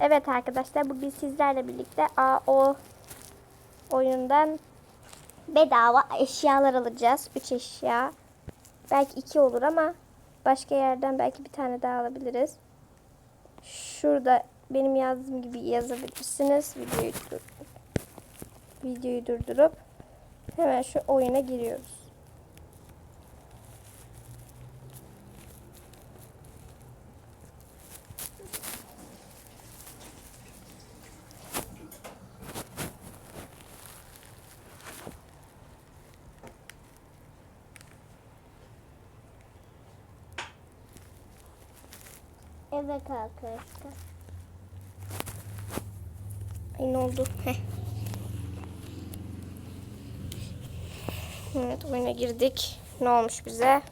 Evet arkadaşlar bugün sizlerle birlikte AO oyundan bedava eşyalar alacağız. 3 eşya. Belki 2 olur ama başka yerden belki bir tane daha alabiliriz. Şurada benim yazdığım gibi yazabilirsiniz. Videoyu, dur- videoyu durdurup hemen şu oyuna giriyoruz. Evet arkadaşlar. Ay ne oldu? Heh. Evet oyuna girdik. Ne olmuş bize?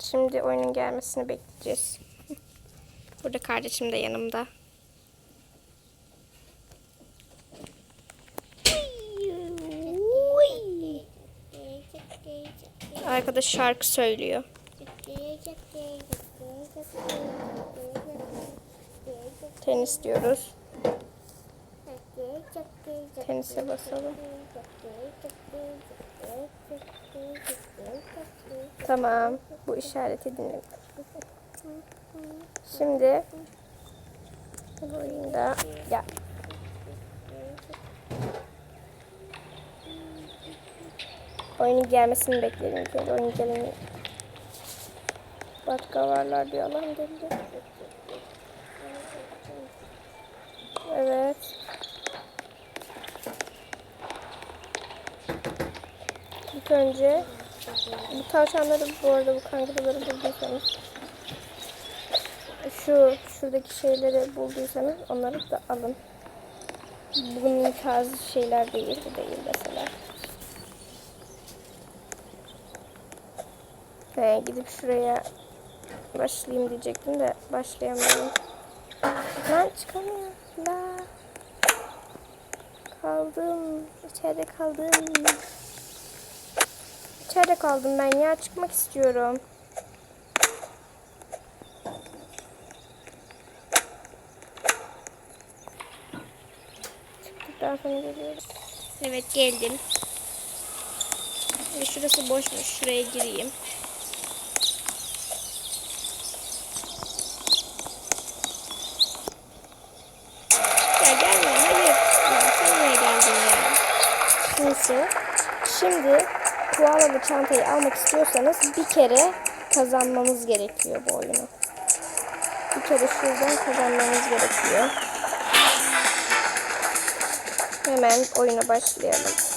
Şimdi oyunun gelmesini bekleyeceğiz. Burada kardeşim de yanımda. Arkadaş şarkı söylüyor. Tenis diyoruz. Tenise basalım. Tamam. Bu işareti dinledik. Şimdi bu oyunda ya oyunun gelmesini önce. Oyun geleni Batka varlar diyor lan dedi. Evet. İlk önce bu tavşanları bu arada bu kanguruları bulduysanız şu şuradaki şeyleri bulduysanız onları da alın. Bunun tarzı şeyler değil bu değil mesela. He, gidip şuraya başlayayım diyecektim de başlayamıyorum. Lan çıkamıyorum. Kaldım. İçeride kaldım. İçeride kaldım ben ya. Çıkmak istiyorum. Çıktıktan sonra geliyoruz. Evet geldim. Şurası boşmuş. Şuraya gireyim. Ya gelme. Hayır. Ya sen niye geldin ya? Neyse. Şimdi koalalı çantayı almak istiyorsanız bir kere kazanmamız gerekiyor bu oyunu. Bir kere şuradan kazanmamız gerekiyor. Hemen oyuna başlayalım.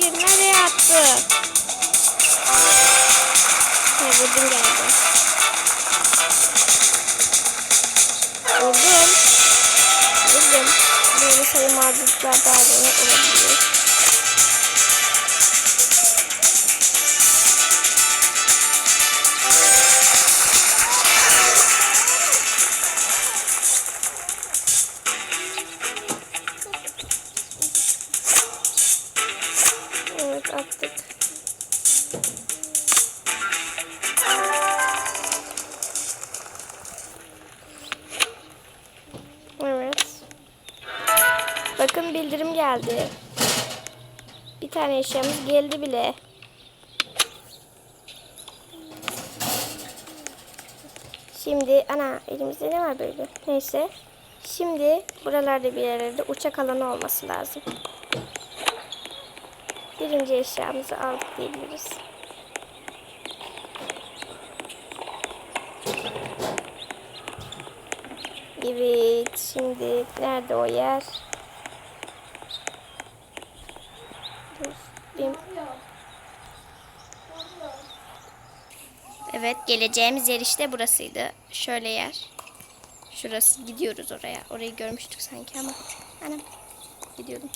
Hayır nereye attı? Ha vurdum geldi. Vurdum. Vurdum. Böyle sayımazlıklar bazen olabiliyor. Evet geldi bile. Şimdi ana elimizde ne var böyle? Neyse. Şimdi buralarda bir yerlerde uçak alanı olması lazım. Birinci eşyamızı aldık diyebiliriz. Evet, şimdi nerede o yer? Dur, bir- Evet, geleceğimiz yer işte burasıydı. Şöyle yer. Şurası, gidiyoruz oraya. Orayı görmüştük sanki ama. Anam, gidiyordum.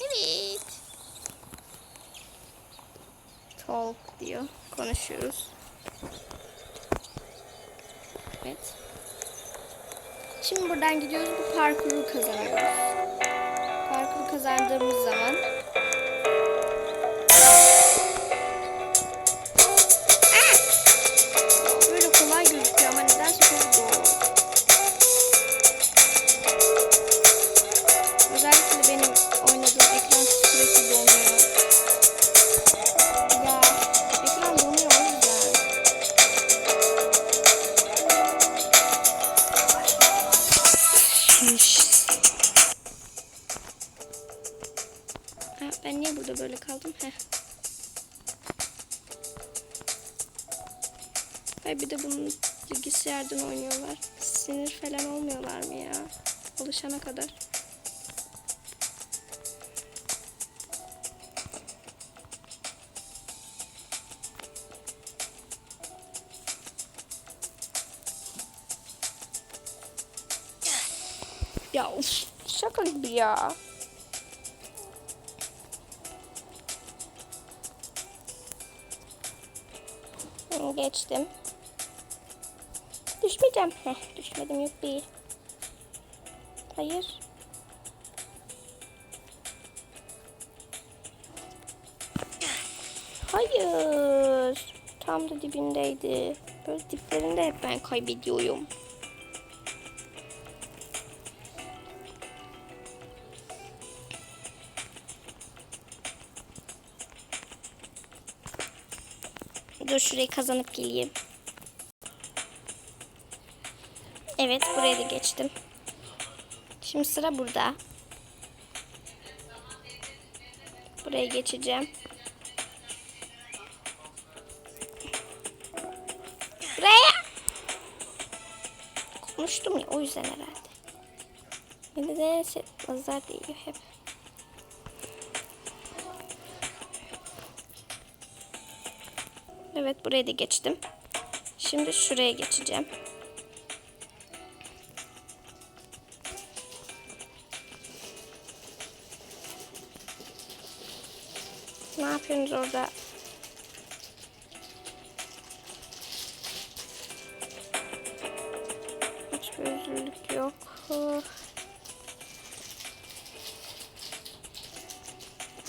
Evet. ol diyor. Konuşuyoruz. Evet. Şimdi buradan gidiyoruz. Bu parkuru kazanıyoruz. Parkuru kazandığımız zaman Ay bir de bunu bilgisayardan oynuyorlar. Sinir falan olmuyorlar mı ya? Alışana kadar. Ya of, şaka gibi ya. Geçtim. Düşmeyeceğim. Heh, düşmedim yuppi. Hayır. Hayır. Tam da dibindeydi. Böyle diplerinde hep ben kaybediyorum. Şurayı kazanıp geleyim. Evet buraya da geçtim. Şimdi sıra burada. Buraya geçeceğim. Buraya. Konuştum ya o yüzden herhalde. Yine de şey, nazar değiyor hep. Evet buraya da geçtim. Şimdi şuraya geçeceğim. Ne yapıyorsunuz orada? Hiçbir yok.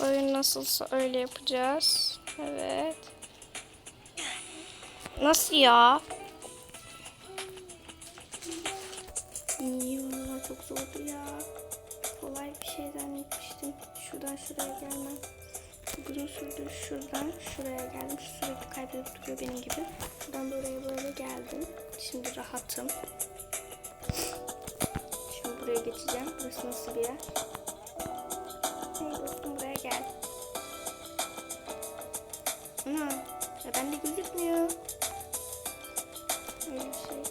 Oyun nasılsa öyle yapacağız. Evet. Nasıl ya? Ya çok zordu ya. Kolay bir şey zannetmiştim. Şuradan şuraya gelmem. Sürdü şuradan şuraya geldim. Sürekli kaybedip duruyor benim gibi. Şuradan buraya böyle geldim. Şimdi rahatım. Şimdi buraya geçeceğim. Burası nasıl bir yer? Hey dostum buraya gel. Ana, ya bende gözükmüyor. Öyle bir şey.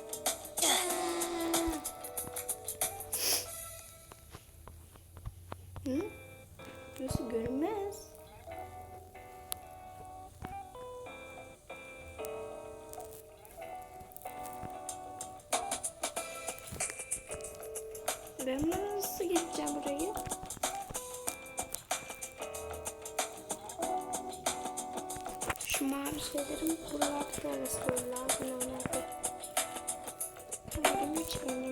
Hı? Burası görünmez. Ben nasıl geçeceğim burayı? Şu mavi şeylerin buralarda olması böyle lazım normalde.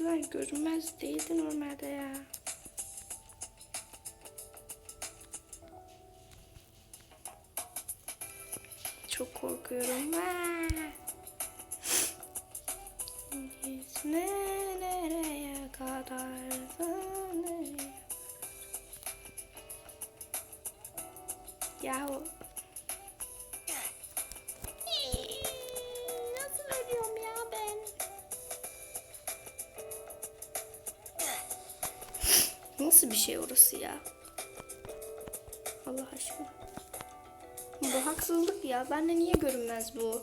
Buralar görünmez değildi normalde ya. Çok korkuyorum. Ne nereye kadar nereye? Yahu. Şey orası ya? Allah aşkına. Bu haksızlık ya. Bende niye görünmez bu?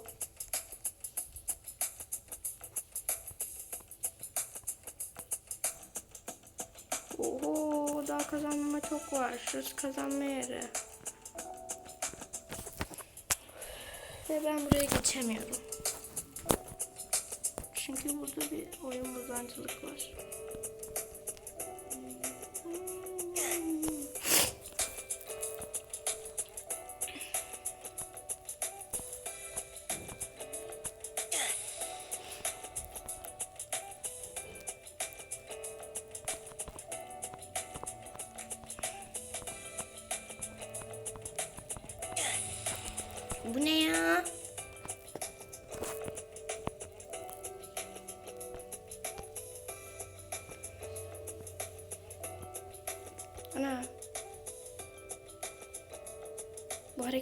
Oho daha kazanma çok var. Şurası kazanma yeri. Ve ben buraya geçemiyorum. Çünkü burada bir oyun bozancılık var.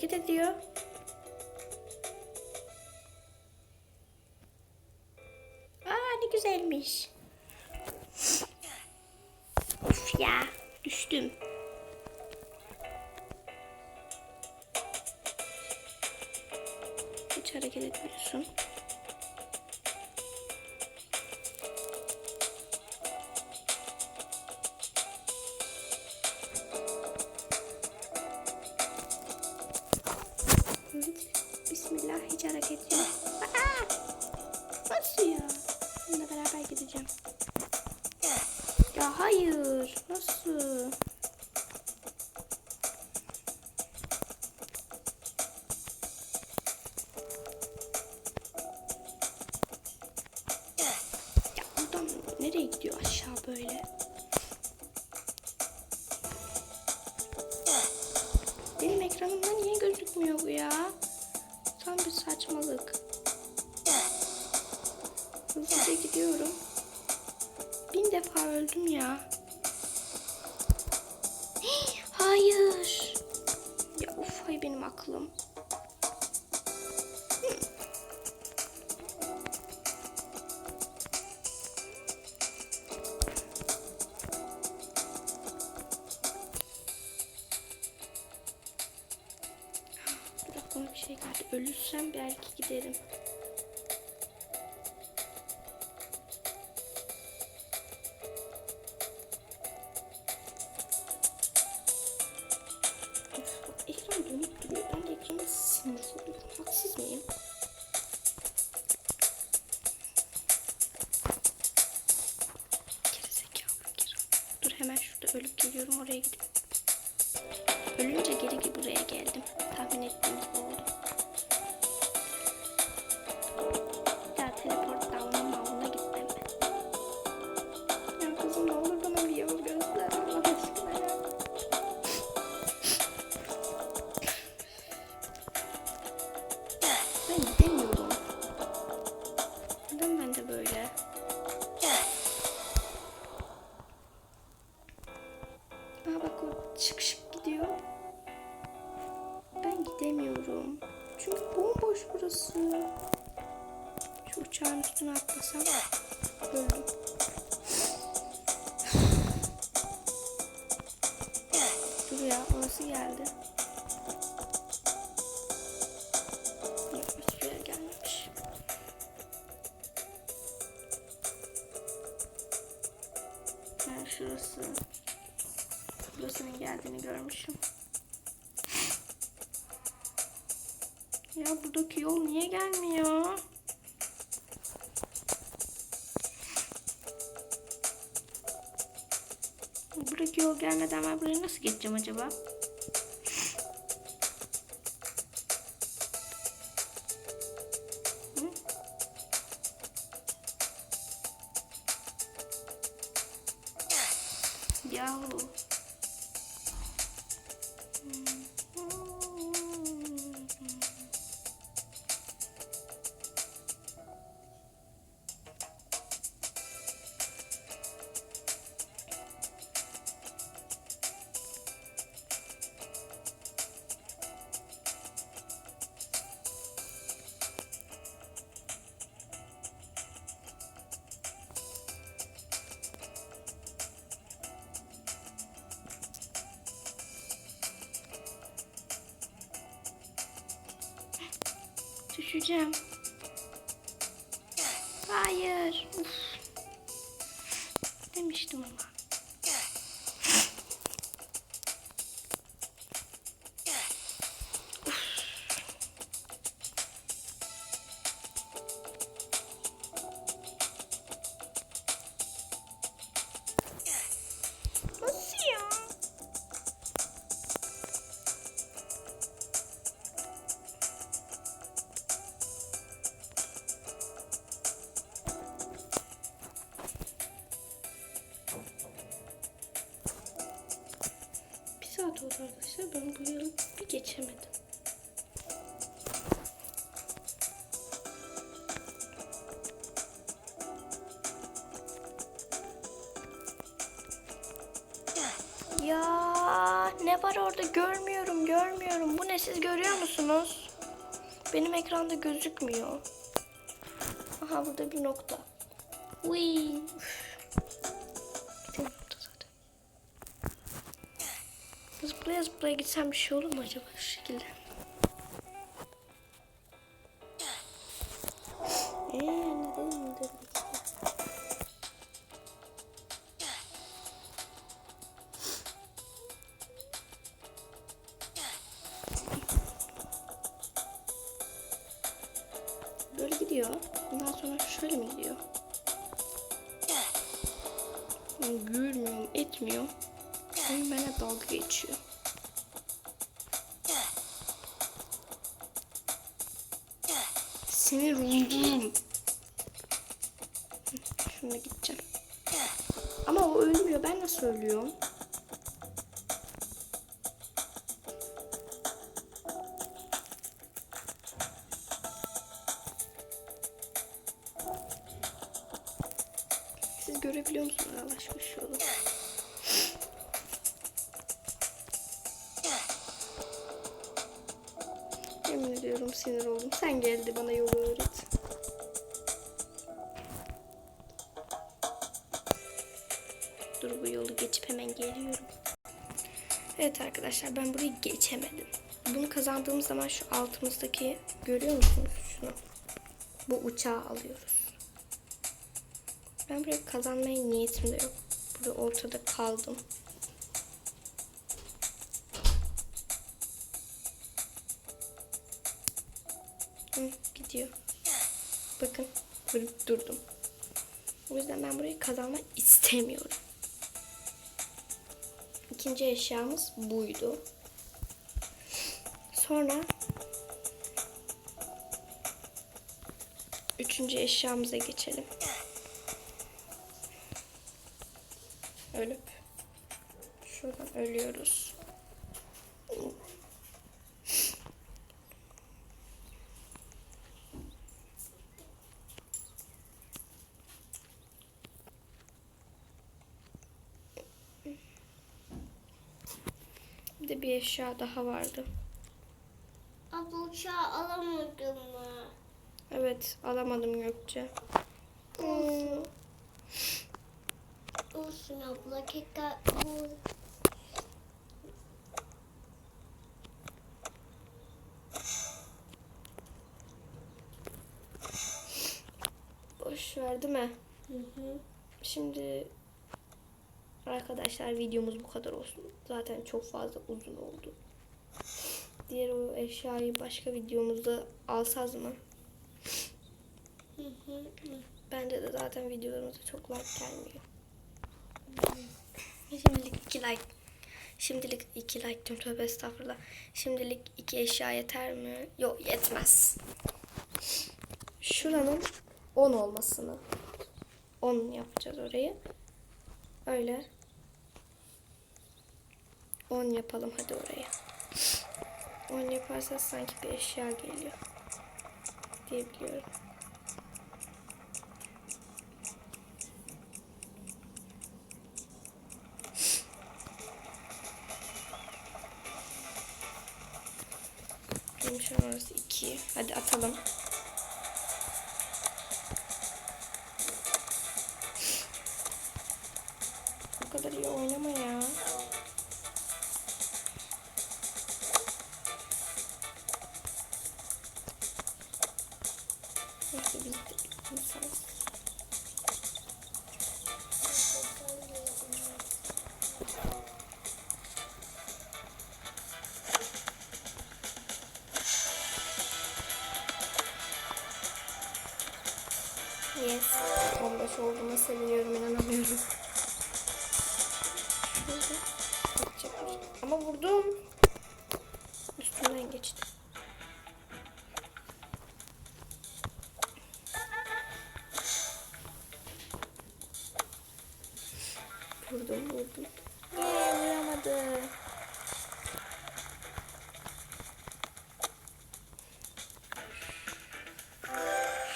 Hareket ediyor. Aa ne güzelmiş. Of ya düştüm. Hiç hareket etmiyorsun. Nereye gidiyor aşağı böyle? Benim ekranımda niye gözükmüyor bu ya? Tam bir saçmalık. Hızlıca gidiyorum. Bin defa öldüm ya. Hayır. Ya uf hay benim aklım. Uçağın üstüne atlasam öldüm. Dur ya orası geldi. Ha şurası. Burasının geldiğini görmüşüm. Ya buradaki yol niye gelmiyor? Buradaki yol gelmeden ben buraya nasıl geçeceğim acaba? Hı? Yahu. Düşeceğim. Hayır. Siz görüyor musunuz? Benim ekranda gözükmüyor. Aha burada bir nokta. Uy. Zıplaya zıplaya gitsem bir şey olur mu acaba şu şekilde? Görebiliyor musunuz aralaşmış yolu? Yemin ediyorum sinir oldum. Sen geldi bana yolu öğret. Dur bu yolu geçip hemen geliyorum. Evet arkadaşlar ben burayı geçemedim. Bunu kazandığımız zaman şu altımızdaki görüyor musunuz şunu? Bu uçağı alıyoruz. Ben buraya kazanmaya niyetim de yok. Burada ortada kaldım. Hı, gidiyor. Bakın böyle durdum. O yüzden ben burayı kazanmak istemiyorum. İkinci eşyamız buydu. Sonra üçüncü eşyamıza geçelim. Ölüp şuradan ölüyoruz. Bir de bir eşya daha vardı. Abla uçağı alamadım mı? Evet alamadım Gökçe. Hmm. Olsun abla. Keka bu. Boş ver değil mi? Hı hı. Şimdi arkadaşlar videomuz bu kadar olsun. Zaten çok fazla uzun oldu. Diğer o eşyayı başka videomuzda alsaz mı? Bence de zaten videolarımıza çok like gelmiyor. Şimdilik iki like. Şimdilik iki like diyorum tövbe estağfurullah. Şimdilik iki eşya yeter mi? Yok yetmez. Şuranın 10 olmasını 10 yapacağız orayı. Öyle. 10 yapalım hadi oraya. 10 yaparsa sanki bir eşya geliyor. Diye biliyorum. Benim şu an orası 2. Hadi atalım. Ama vurdum. Üstünden geçti. Vurdum vurdum. Yee vuramadı.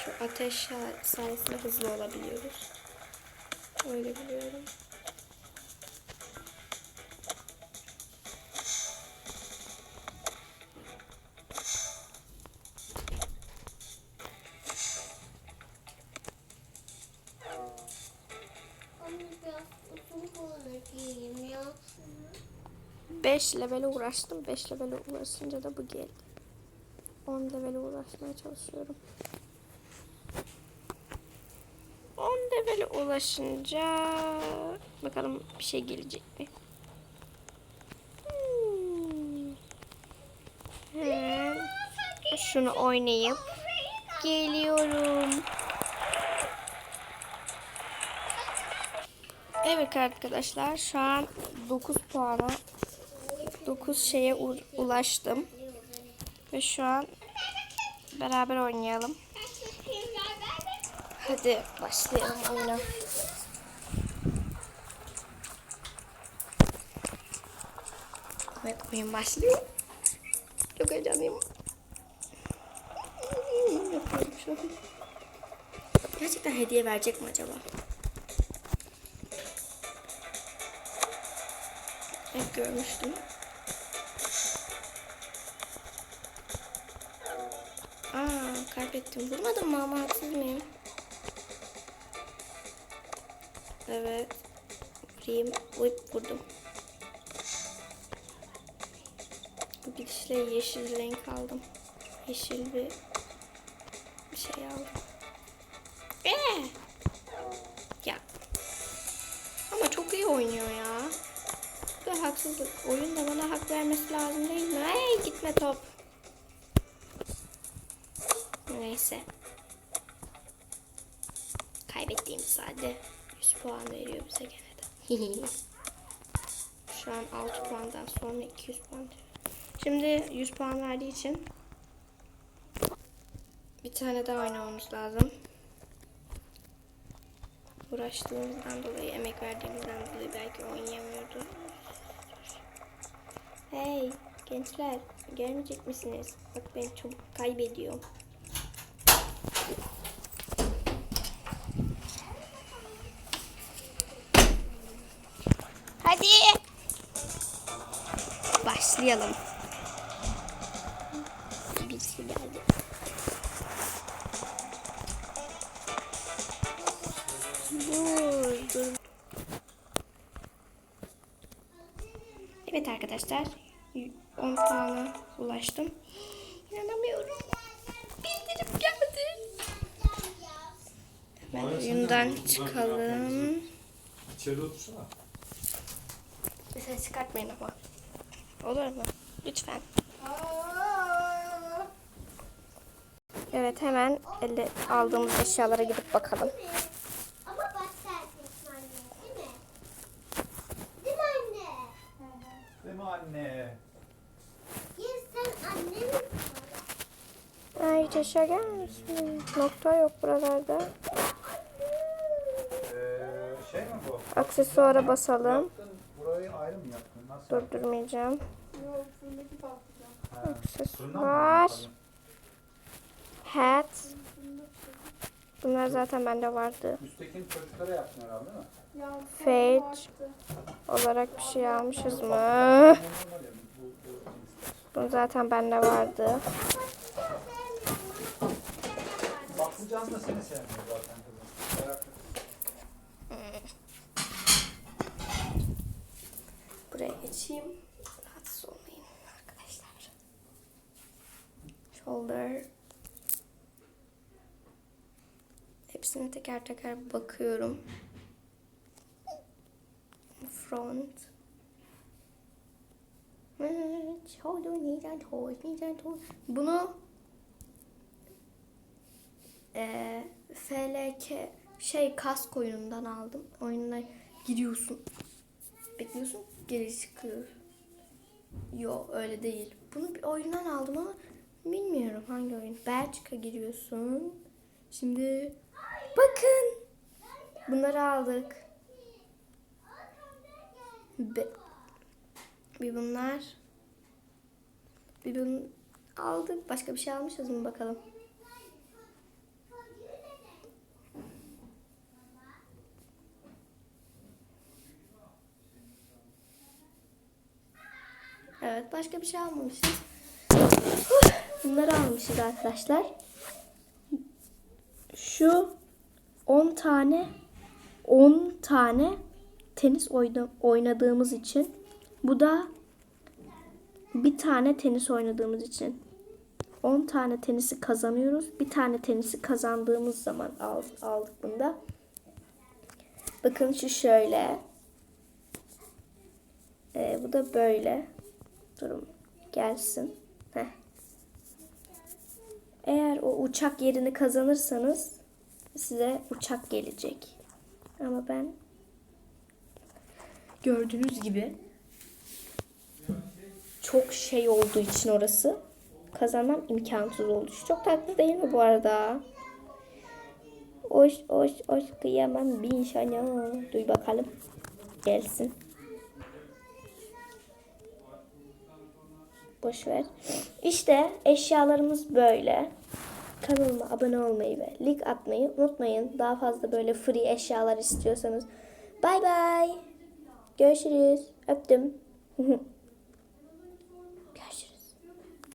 Şu ateş sayesinde hızlı olabiliyoruz. Öyle biliyorum. 5 levele uğraştım. 5 levele uğraşınca da bu geldi. 10 levele ulaşmaya çalışıyorum. 10 levele ulaşınca bakalım bir şey gelecek mi? Hmm. Şunu oynayıp geliyorum. Evet arkadaşlar şu an 9 puana 9 şeye ulaştım. Ve şu an beraber oynayalım. Hadi başlayalım oyuna. Evet oyun başlıyor. Çok heyecanlıyım. Gerçekten hediye verecek mi acaba? Hep görmüştüm. Kaybettim. Vurmadım mı ama haksız mıyım? Evet. Vurayım. Uyup vurdum. Bu gidişle yeşil renk aldım. Yeşil bir bir şey aldım. Ee! Ya. Ama çok iyi oynuyor ya. Bu haksızlık. Oyun da bana hak vermesi lazım değil mi? Hey gitme top. Neyse. Kaybettiğimiz halde 100 puan veriyor bize gene de. Şu an 6 puandan sonra 200 puan. Şimdi 100 puan verdiği için bir tane daha oynamamız lazım. Uğraştığımızdan dolayı, emek verdiğimizden dolayı belki oynayamıyordu. Hey gençler gelmeyecek misiniz? Bak ben çabuk kaybediyorum. Hadi. Başlayalım. Birisi geldi. Dur, dur. Evet arkadaşlar. 10 puana ulaştım. İnanamıyorum. Bildirim geldi. Hemen oyundan çıkalım. İçeride otursana. Ses çıkartmayın ama. Olur mu? Lütfen. Evet hemen elde aldığımız eşyalara gidip bakalım. Değil mi? Mi anne? Mi? Ay hiç eşya gelmesin. Nokta yok buralarda. Ee, şey mi bu? Aksesuara basalım. Yaptın, burayı ayrı mı yaptın? Nasıl yaptın? Durdurmayacağım. Aksesuar. Hat. Bunlar zaten bende vardı. Üsttekini çocuklara yaptın herhalde değil mi? Fade olarak bir şey almışız mı? Bu, zaten bende vardı. Patlıcan da seni sevmiyor zaten kızım. Geçeyim. Rahatsız olmayın arkadaşlar. Shoulder. Hepsine teker teker bakıyorum. Front. Bunu eee FLK şey kask oyunundan aldım. Oyununa giriyorsun. Bekliyorsun geri çıkıyor. Yo öyle değil. Bunu bir oyundan aldım ama bilmiyorum hangi oyun. Belçika giriyorsun. Şimdi bakın. Bunları aldık. Be- bir bunlar. Bir bunu aldık. Başka bir şey almışız mı bakalım. Evet başka bir şey almamışız. Bunları almışız arkadaşlar. Şu 10 tane 10 tane tenis oyna- oynadığımız için bu da bir tane tenis oynadığımız için 10 tane tenisi kazanıyoruz. Bir tane tenisi kazandığımız zaman al- aldık bunda. Bakın şu şöyle. Ee, bu da böyle. Durun gelsin. Heh. Eğer o uçak yerini kazanırsanız size uçak gelecek. Ama ben gördüğünüz gibi çok şey olduğu için orası kazanmam imkansız oldu. Çok tatlı değil mi bu arada? Oş oş oş kıyamam bin şana. Duy bakalım. Gelsin. Boş ver. İşte eşyalarımız böyle. Kanalıma abone olmayı ve like atmayı unutmayın. Daha fazla böyle free eşyalar istiyorsanız. Bay bay. Görüşürüz. Öptüm.